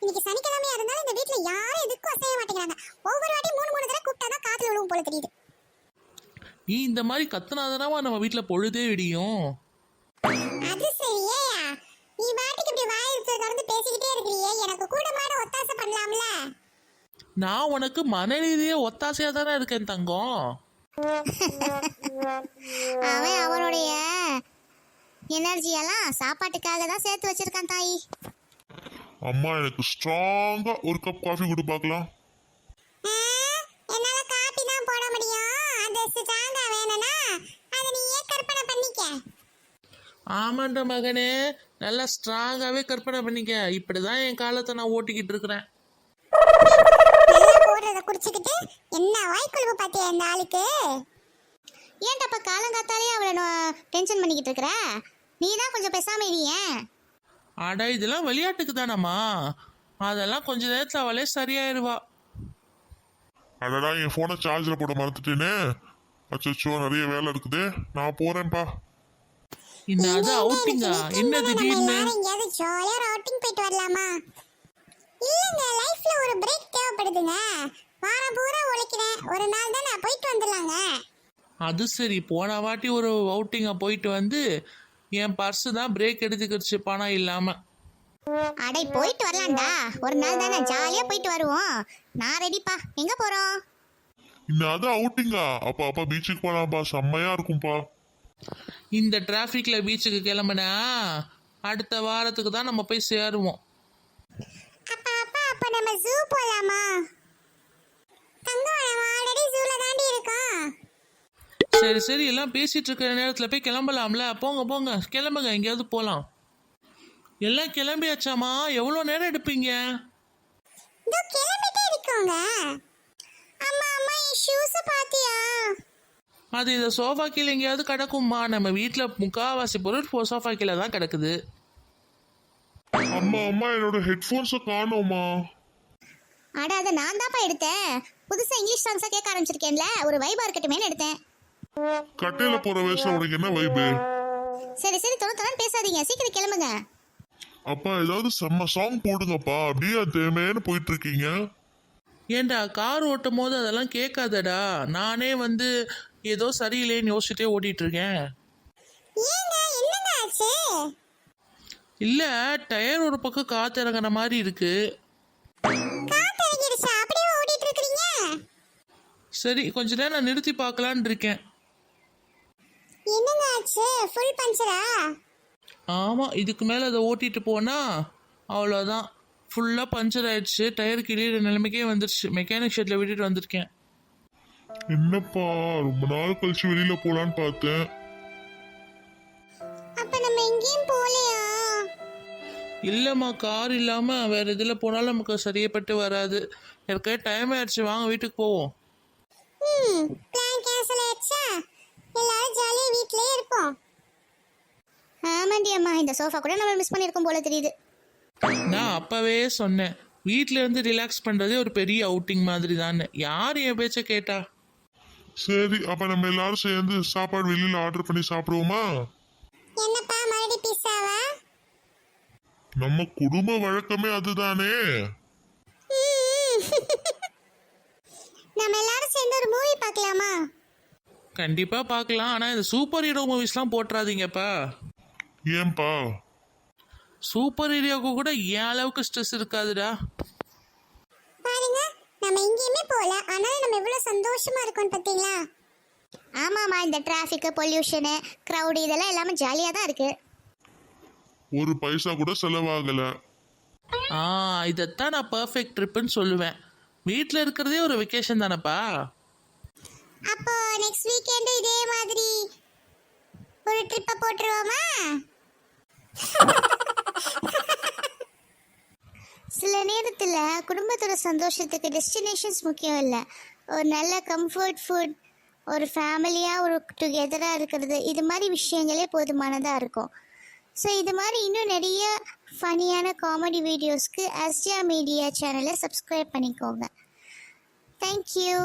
இன்னைக்கு சனிக்கிழமையா இருந்தாலும் இந்த வீட்ல யாரும் எதுக்கும் அசைய மாட்டேங்கிறாங்க. ஒவ்வொரு வாட்டி மூணு மூணு தடவை கூப்பிட்டாதான் காத்துல விழுவும் போல தெரியுது. நீ இந்த மாதிரி கத்துனாதானவா நம்ம வீட்டில் பொழுதே விடியும்? அது சரியே? நீ பாட்டுக்கு இப்படி வாய் திறந்து பேசிக்கிட்டே இருக்கிறியே. எனக்கு கூடமாட ஒத்தாசை பண்ணலாம்ல? நான் உனக்கு மன ரீதியாக ஒத்தாசையாக தானே இருக்கேன் தங்கம். அவன் அவனுடைய எனர்ஜியெல்லாம் சாப்பாட்டுக்காக தான் சேர்த்து வச்சிருக்கான் தாயி. அம்மா எனக்கு ஸ்ட்ராங்கா ஒரு கப் காஃபி கொடு பார்க்கலாம். ஆ, என்னால காப்பி தான் போட முடியும். அந்த ஸ்ட்ராங்கா வேணும்னா அதை நீயே கற்பனை பண்ணிக்க? ஆமாண்ட மகனே நல்லா ஸ்ட்ராங்காகவே கற்பனை பண்ணிக்க. இப்படி தான் என் காலத்தை நான் ஓட்டிக்கிட்டு இருக்கிறேன். நல்லா போடுறத குடிச்சுக்கிட்டு என்ன வாய்க்குழுவு பாத்தியா இந்த ஆளுக்கு? ஏன்டாப்பா காலங்காத்தாலே அவளை டென்ஷன் பண்ணிக்கிட்டு இருக்கிற? நீ தான் கொஞ்சம் பேசாம இருியேன் அட இதெல்லாம் விளையாட்டுக்கு தானம்மா அதெல்லாம் கொஞ்ச நேரத்தில் அவளே சரியாயிருவா. அடடா என் போனை சார்ஜில் போட மறந்துட்டேனே. அச்சோ நிறைய வேலை இருக்குது. நான் போறேன்ப்பா இந்த அது அவுட்டிங்கா என்ன திடீர்னு? எங்கேயாவது ஜாலியா அவுட்டிங் போயிட்டு வரலாமா? இல்லங்க லைஃப்ல ஒரு பிரேக் தேவைப்படுதுங்க. வாரம் பூரா உழைக்கிறேன். ஒரு நாள் தான் நான் போயிட்டு வந்துடலாங்க. அது சரி போன வாட்டி ஒரு அவுட்டிங்கா போயிட்டு வந்து என் பர்ஸு தான் பிரேக் எடுத்துக்கிடுச்சு பணம் இல்லாமல் அடை போயிட்டு வரலாம்டா. ஒரு நாள் தானே ஜாலியா போயிட்டு வருவோம். நான் ரெடிப்பா எங்க போறோம்? இன்னும் அது அவுட்டிங்கா அப்பா அப்பா பீச்சுக்கு போலாம்ப்பா. செம்மையா இருக்கும்பா. இந்த டிராஃபிக்கில் பீச்சுக்கு கிளம்புனா அடுத்த வாரத்துக்கு தான் நம்ம போய் சேருவோம். அப்பா அப்பா அப்ப நம்ம ஜூ போலாமா தங்கம் நம்ம ஆல்ரெடி ஜூல தாண்டி இருக்கோம் சரி சரி எல்லாம் பேசிட்டு இருக்கிற நேரத்தில் போய் கிளம்பலாம்ல? போங்க போங்க. கிளம்புங்க எங்கேயாவது போகலாம் எல்லாம் கிளம்பியாச்சாமா எவ்வளோ நேரம் எடுப்பீங்க? இதோ கிளம்பிட்டே இருக்கோங்க. அம்மா அம்மா என் ஷூஸ பாத்தியா? அது இந்த சோஃபா கீழே எங்கேயாவது கிடக்கும்மா. நம்ம வீட்டில் முக்காவாசி பொருள் போ- சோஃபா கீழே தான் கிடக்குது. அம்மா அம்மா என்னோட ஹெட்ஃபோன்ஸை காணோமா அட அதை நான் தான்ப்பா எடுத்தேன். புதுசா இங்கிலீஷ் சாங்ஸா கேட்க ஆரம்பிச்சிருக்கேன்ல. ஒரு வைபா இருக்கட்டுமேனு எடுத்தேன். கட்டையில போற வயசுல உனக்கு என்ன வைபு சரி சரி தொலை தொலை பேசாதீங்க. சீக்கிரம் கிளம்புங்க. அப்பா ஏதாவது செம்ம சாங் போடுங்கப்பா. அப்படியே தேமேன்னு போயிட்டு இருக்கீங்க ஏண்டா கார் ஓட்டும் போது அதெல்லாம் கேட்காதடா. நானே வந்து ஏதோ சரியில்லைன்னு யோசிச்சுட்டே ஓட்டிட்டு இருக்கேன் ஏங்க என்னங்க ஆச்சு? இல்லை டயர் ஒரு பக்கம் காத்து இறங்குற மாதிரி இருக்கு. காத்து இறங்கிடுச்சா அப்படியே ஓடிட்டு இருக்கீங்க சரி கொஞ்ச நேரம் நான் நிறுத்தி பார்க்கலான்னு இருக்கேன் ஆச்சு ஃபுல் பஞ்சரா ஆமாம் இதுக்கு மேலே அதை ஓட்டிட்டு போனா அவ்வளோதான் ஃபுல்லாக பஞ்சர் ஆயிடுச்சு. டயர் கிளியிற நிலைமைக்கே வந்துருச்சு. மெக்கானிக் ஷெட்டில் விட்டுட்டு வந்திருக்கேன். என்னப்பா ரொம்ப நாள் கழிச்சு வெளியில போலான்னு பார்த்தேன். அப்ப நம்ம எங்கேயும் போலையா இல்லைம்மா கார் இல்லாமல் வேறு இதில் போனாலும் நமக்கு சரியப்பட்டு வராது. ஏற்கனவே டைம் ஆயிடுச்சு. வாங்க வீட்டுக்கு போவோம். ம் பிளான் கேன்சல் ஆயிடுச்சா? எல்லாரும் ஜாலியா ஆமாண்டி அம்மா இந்த சோஃபா கூட நம்ம மிஸ் பண்ணியிருக்கோம் போல தெரியுது. நான் அப்போவே சொன்னேன். வீட்டில் இருந்து ரிலாக்ஸ் பண்ணுறதே ஒரு பெரிய அவுட்டிங் மாதிரி தான் யார் என் பேச்சை கேட்டா? சரி அப்ப நம்ம எல்லாரும் சேர்ந்து சாப்பாடு வெளியில ஆர்டர் பண்ணி சாப்பிடுவோமா? என்னப்பா மறுபடி பிஸாவா நம்ம குடும்ப வழக்கமே அதுதானே? நம்ம எல்லாரும் சேர்ந்து ஒரு மூவி பார்க்கலாமா? கண்டிப்பாக பார்க்கலாம். ஆனால் இந்த சூப்பர் ஹீரோ மூவிஸ்லாம் போட்டுறாதீங்கப்பா. ஏன்பா? சூப்பர் ஹீரோவுக்கு கூட என் அளவுக்கு ஸ்ட்ரெஸ் இருக்காதுடா? பாருங்க நம்ம எங்கேயுமே போல ஆனாலும் நம்ம எவ்வளவு சந்தோஷமா இருக்கோம் பாத்தீங்களா? ஆமாம்மா இந்த டிராஃபிக்கு பொல்யூஷனு க்ரௌடு இதெல்லாம் எல்லாமே ஜாலியாக தான் இருக்கு. ஒரு பைசா கூட செலவாகல. ஆ இதைத்தான் நான் பர்ஃபெக்ட் ட்ரிப்புன்னு சொல்லுவேன். வீட்டில் இருக்கிறதே ஒரு வெக்கேஷன் தானேப்பா? அப்போ நெக்ஸ்ட் வீக்கெண்ட் இதே மாதிரி ஒரு ட்ரிப்பை போட்டுருவோமா? சில நேரத்தில் குடும்பத்தோட சந்தோஷத்துக்கு டெஸ்டினேஷன்ஸ் முக்கியம் இல்லை. ஒரு நல்ல கம்ஃபர்ட் ஃபுட் ஒரு ஃபேமிலியாக ஒரு டுகெதராக இருக்கிறது இது மாதிரி விஷயங்களே போதுமானதாக இருக்கும். ஸோ இது மாதிரி இன்னும் நிறைய ஃபனியான காமெடி வீடியோஸ்க்கு அஸ்டியா மீடியா சேனலை சப்ஸ்கிரைப் பண்ணிக்கோங்க. Thank you